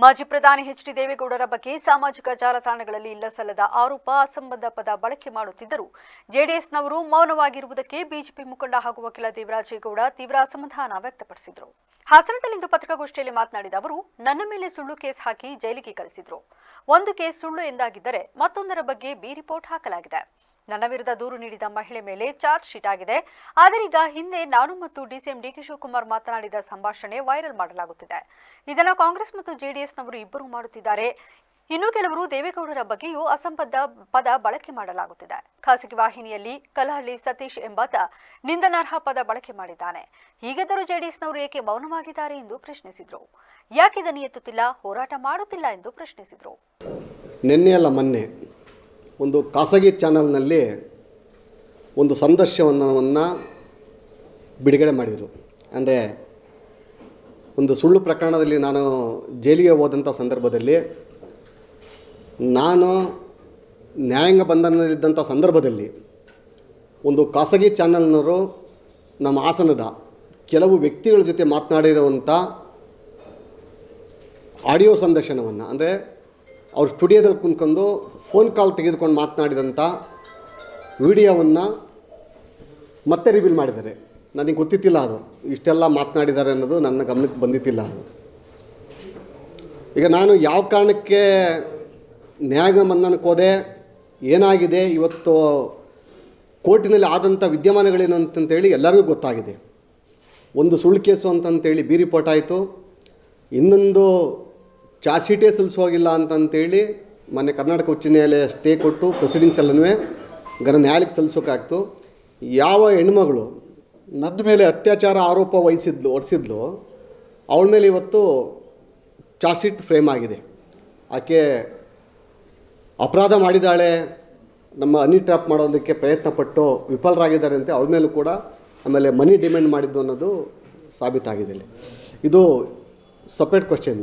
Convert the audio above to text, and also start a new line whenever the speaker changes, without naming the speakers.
ಮಾಜಿ ಪ್ರಧಾನಿ H D ದೇವೇಗೌಡರ ಬಗ್ಗೆ ಸಾಮಾಜಿಕ ಜಾಲತಾಣಗಳಲ್ಲಿ ಇಲ್ಲಸಲ್ಲದ ಆರೋಪ ಅಸಂಬದ್ಧ ಪದ ಬಳಕೆ ಮಾಡುತ್ತಿದ್ದರು. ಜೆಡಿಎಸ್ನವರು ಮೌನವಾಗಿರುವುದಕ್ಕೆ ಬಿಜೆಪಿ ಮುಖಂಡ ಹಾಗೂ ವಕೀಲ ದೇವರಾಜೇಗೌಡ ತೀವ್ರ ಅಸಮಾಧಾನ ವ್ಯಕ್ತಪಡಿಸಿದರು. ಹಾಸನದಲ್ಲಿಂದು ಪತ್ರಿಕಾಗೋಷ್ಠಿಯಲ್ಲಿ ಮಾತನಾಡಿದ ಅವರು, ನನ್ನ ಮೇಲೆ ಸುಳ್ಳು ಕೇಸ್ ಹಾಕಿ ಜೈಲಿಗೆ ಕಳಿಸಿದ್ರು. ಒಂದು ಕೇಸ್ ಸುಳ್ಳು ಎಂದಾಗಿದ್ದರೆ ಮತ್ತೊಂದರ ಬಗ್ಗೆ ಬಿ ರಿಪೋರ್ಟ್ ಹಾಕಲಾಗಿದೆ. ನನ್ನ ವಿರುದ್ಧ ದೂರು ನೀಡಿದ ಮಹಿಳೆ ಮೇಲೆ ಚಾರ್ಜ್ ಶೀಟ್ ಆಗಿದೆ. ಆದರೀಗ ಹಿಂದೆ ನಾನು ಮತ್ತು ಡಿಸಿಎಂ ಡಿಕೆ ಶಿವಕುಮಾರ್ ಮಾತನಾಡಿದ ಸಂಭಾಷಣೆ ವೈರಲ್ ಮಾಡಲಾಗುತ್ತಿದೆ. ಇದನ್ನು ಕಾಂಗ್ರೆಸ್ ಮತ್ತು ಜೆಡಿಎಸ್ನವರು ಇಬ್ಬರು ಮಾಡುತ್ತಿದ್ದಾರೆ. ಇನ್ನು ಕೆಲವರು ದೇವೇಗೌಡರ ಬಗ್ಗೆಯೂ ಅಸಂಬದ್ಧ ಪದ ಬಳಕೆ ಮಾಡಲಾಗುತ್ತಿದೆ. ಖಾಸಗಿ ವಾಹಿನಿಯಲ್ಲಿ ಕಲಹಳ್ಳಿ ಸತೀಶ್ ಎಂಬಾತ ನಿಂದನಾರ್ಹ ಪದ ಬಳಕೆ ಮಾಡಿದ್ದಾನೆ. ಹೀಗಿದ್ದರೂ ಜೆಡಿಎಸ್ನವರು ಏಕೆ ಮೌನವಾಗಿದ್ದಾರೆ ಎಂದು ಪ್ರಶ್ನಿಸಿದರು. ಯಾಕೆ ಇದನ್ನು ಎತ್ತುತ್ತಿಲ್ಲ, ಹೋರಾಟ ಮಾಡುತ್ತಿಲ್ಲ ಎಂದು ಪ್ರಶ್ನಿಸಿದರು.
ನಿನ್ನೆ ಅಲ್ಲ ಮೊನ್ನೆ ಒಂದು ಖಾಸಗಿ ಚಾನಲ್ನಲ್ಲಿ ಒಂದು ಸಂದರ್ಶನವನ್ನು ಬಿಡುಗಡೆ ಮಾಡಿದರು. ಅಂದರೆ ಒಂದು ಸುಳ್ಳು ಪ್ರಕರಣದಲ್ಲಿ ನಾನು ಜೈಲಿಗೆ ಹೋದಂಥ ಸಂದರ್ಭದಲ್ಲಿ ನಾನು ನ್ಯಾಯಾಂಗ ಬಂಧನದಲ್ಲಿದ್ದಂಥ ಸಂದರ್ಭದಲ್ಲಿ ಒಂದು ಖಾಸಗಿ ಚಾನಲ್ನವರು ನಮ್ಮ ಹಾಸನದ ಕೆಲವು ವ್ಯಕ್ತಿಗಳ ಜೊತೆ ಮಾತನಾಡಿರುವಂಥ ಆಡಿಯೋ ಸಂದರ್ಶನವನ್ನು, ಅಂದರೆ ಅವ್ರ ಸ್ಟುಡಿಯೋದಲ್ಲಿ ಕುಂತ್ಕೊಂಡು ಫೋನ್ ಕಾಲ್ ತೆಗೆದುಕೊಂಡು ಮಾತನಾಡಿದಂಥ ವಿಡಿಯೋವನ್ನು ಮತ್ತೆ ರಿವೀಲ್ ಮಾಡಿದ್ದಾರೆ. ನನಗೆ ಗೊತ್ತಿತ್ತಿಲ್ಲ ಅದು. ಇಷ್ಟೆಲ್ಲ ಮಾತನಾಡಿದ್ದಾರೆ ಅನ್ನೋದು ನನ್ನ ಗಮನಕ್ಕೆ ಬಂದಿತ್ತಿಲ್ಲ ಅದು. ಈಗ ನಾನು ಯಾವ ಕಾರಣಕ್ಕೆ ನ್ಯಾಯ ಹೋದೆ, ಏನಾಗಿದೆ, ಇವತ್ತು ಕೋರ್ಟಿನಲ್ಲಿ ಆದಂಥ ವಿದ್ಯಮಾನಗಳೇನು ಅಂತಂತೇಳಿ ಎಲ್ಲರಿಗೂ ಗೊತ್ತಾಗಿದೆ. ಒಂದು ಸುಳ್ಳು ಕೇಸು ಅಂತಂತೇಳಿ ಬಿ ರಿಪೋರ್ಟ್ ಆಯಿತು. ಇನ್ನೊಂದು ಚಾರ್ಜ್ ಶೀಟೇ ಸಲ್ಲಿಸುವಾಗಿಲ್ಲ ಅಂತಂತೇಳಿ ಮೊನ್ನೆ ಕರ್ನಾಟಕ ಉಚ್ಚ ನ್ಯಾಯಾಲಯ ಸ್ಟೇ ಕೊಟ್ಟು ಪ್ರೊಸೀಡಿಂಗ್ಸ್ ಎಲ್ಲನೂ ಗನ ನ್ಯಾಯಾಲಯಕ್ಕೆ ಸಲ್ಲಿಸೋಕ್ಕಾಗ್ತು ಯಾವ ಹೆಣ್ಮಗಳು ನನ್ನ ಮೇಲೆ ಅತ್ಯಾಚಾರ ಆರೋಪ ವಹಿಸಿದ್ಲು ಹೊರಿಸಿದ್ಲು ಅವಳ ಮೇಲೆ ಇವತ್ತು ಚಾರ್ಜ್ ಶೀಟ್ ಫ್ರೇಮ್ ಆಗಿದೆ. ಆಕೆ ಅಪರಾಧ ಮಾಡಿದ್ದಾಳೆ, ನಮ್ಮ ಹನಿ ಟ್ರ್ಯಾಪ್ ಮಾಡೋದಕ್ಕೆ ಪ್ರಯತ್ನ ಪಟ್ಟು ವಿಫಲರಾಗಿದ್ದಾರೆ ಅಂತ ಅವಳ ಮೇಲೂ ಕೂಡ ಆಮೇಲೆ ಮನಿ ಡಿಮ್ಯಾಂಡ್ ಮಾಡಿದ್ದು ಅನ್ನೋದು ಸಾಬೀತಾಗಿದೆ ಇಲ್ಲಿ. ಇದು ಸಪ್ರೇಟ್ ಕ್ವಶನ್